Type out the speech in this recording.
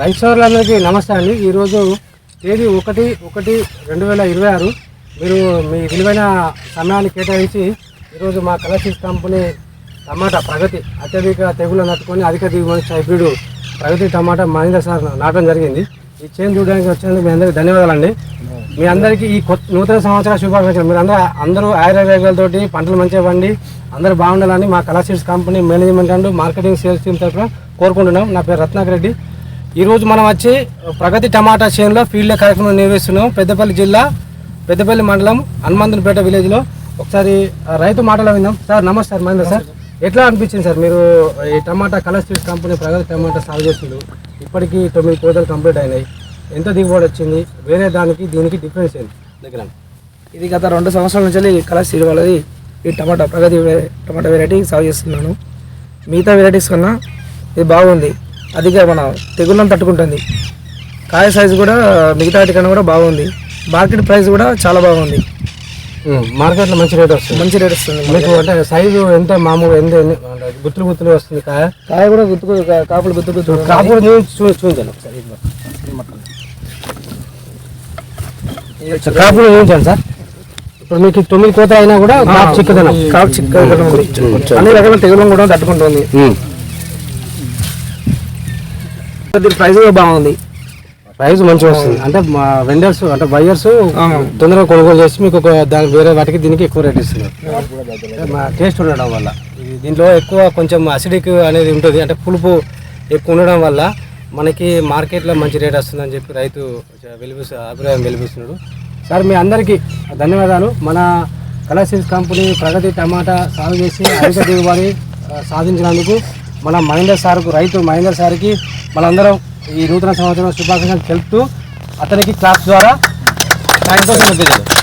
రైతు సోదరులందరికీ నమస్తే అండి. ఈరోజు తేదీ ఒకటి ఒకటి రెండు వేల ఇరవై ఆరు. మీరు మీ విలువైన సమయాన్ని కేటాయించి ఈరోజు మా కలర్షిప్ కంపెనీ టమాటా ప్రగతి అత్యధిక తెగులు నట్టుకొని అధిక దిగుబడి హైబ్రిడ్ ప్రగతి టమాటా మహేంద్ర సార్ నాటడం జరిగింది. ఈ చేను చూడడానికి వచ్చినందుకు మీ అందరికీ ధన్యవాదాలండి. మీ అందరికీ ఈ కొత్త నూతన సంవత్సర శుభాకాంక్షలు. మీరు అందరూ అందరూ ఆయుర్వేదాలతోటి పంటలు మంచిగా పండి అందరూ బాగుండాలని మా కలర్షిస్ company management and marketing sales team తరఫున కోరుకుంటున్నాం. నా పేరు రత్నాకర్ రెడ్డి. ఈరోజు మనం వచ్చి ప్రగతి టమాటా చేనులో ఫీల్డ్ కార్యక్రమం నిర్వహిస్తున్నాం. పెద్దపల్లి జిల్లా పెద్దపల్లి మండలం హనుమంతునిపేట విలేజ్లో. ఒకసారి రైతు మాటలు విందాం. సార్ నమస్తే సార్ మహేంద్ర సార్. ఎట్లా అనిపించింది సార్ మీరు ఈ టమాటా కలర్ స్వీట్స్ కంపెనీ ప్రగతి టమాటా సాగు చేసిండు ఇప్పటికీ తొమ్మిది కోతలు కంప్లీట్ అయినాయి. ఎంత దిగుబడి వచ్చింది? వేరే దానికి దీనికి డిఫరెన్స్ ఏంటి? దగ్గర ఇది గత రెండు సంవత్సరాల నుంచి కలర్ సీడ్ వాళ్ళది ఈ టమాటా ప్రగతి టమాటా వెరైటీ సాగు చేస్తున్నాను. మిగతా వెరైటీస్ కన్నా ఇది బాగుంది. అదిగా మన తెగుళ్ళను తట్టుకుంటుంది. కాయ సైజు కూడా మిగతా కన్నా కూడా బాగుంది. మార్కెట్ ప్రైస్ కూడా చాలా బాగుంది. మార్కెట్లో మంచి రేట్ వస్తుంది. మంచి రేట్ వస్తుంది. మీకు అంటే సైజు ఎంత మామూలు ఎంత గుత్తులు గుత్తులు వస్తుంది కాయ? కాయ కూడా గుర్తుకు కా- కాపులు గుర్తుకు చూ- కాపు చూ చూపించాను ఒకసారి కాపులు చూపించాను సార్ ఇప్పుడు మీకు తొమ్మిది కోత అయినా కూడా కాపు చిక్కదనం. కాపు చిక్కగా ఉంది. అన్ని రకాల తెగులను కూడా తట్టుకుంటుంది. దీని ప్రైస్ కూడా బాగుంది. ప్రైస్ మంచిగా వస్తుంది. అంటే మా వెండర్స్ అంటే బయర్స్ తొందరగా కొనుగోలు చేసి మీకు ఒక దాని వేరే వాటికి దీనికి ఎక్కువ రేట్ ఇస్తున్నారు. అంటే మా టేస్ట్ ఉండడం వల్ల. దీంట్లో ఎక్కువ కొంచెం అసిడిక్ అనేది ఉంటుంది. అంటే పులుపు ఎక్కువ ఉండడం వల్ల మనకి మార్కెట్లో మంచి రేట్ వస్తుందని చెప్పి రైతు వెలిపిస్తు అభిప్రాయం వెలిపిస్తున్నాడు సార్ మీ అందరికీ ధన్యవాదాలు. మన కలర్సిల్స్ కంపెనీ ప్రగతి టమాటా సాగు చేసి అధిక దిగుబడి సాధించినందుకు మన మహేందర్ సార్కు రైతు మహేందర్ సార్కి మనందరం ఈ నూతన సంవత్సరం శుభాకాంక్షలు తెలుపుతూ అతనికి క్లాస్ ద్వారా థ్యాంక్ యూ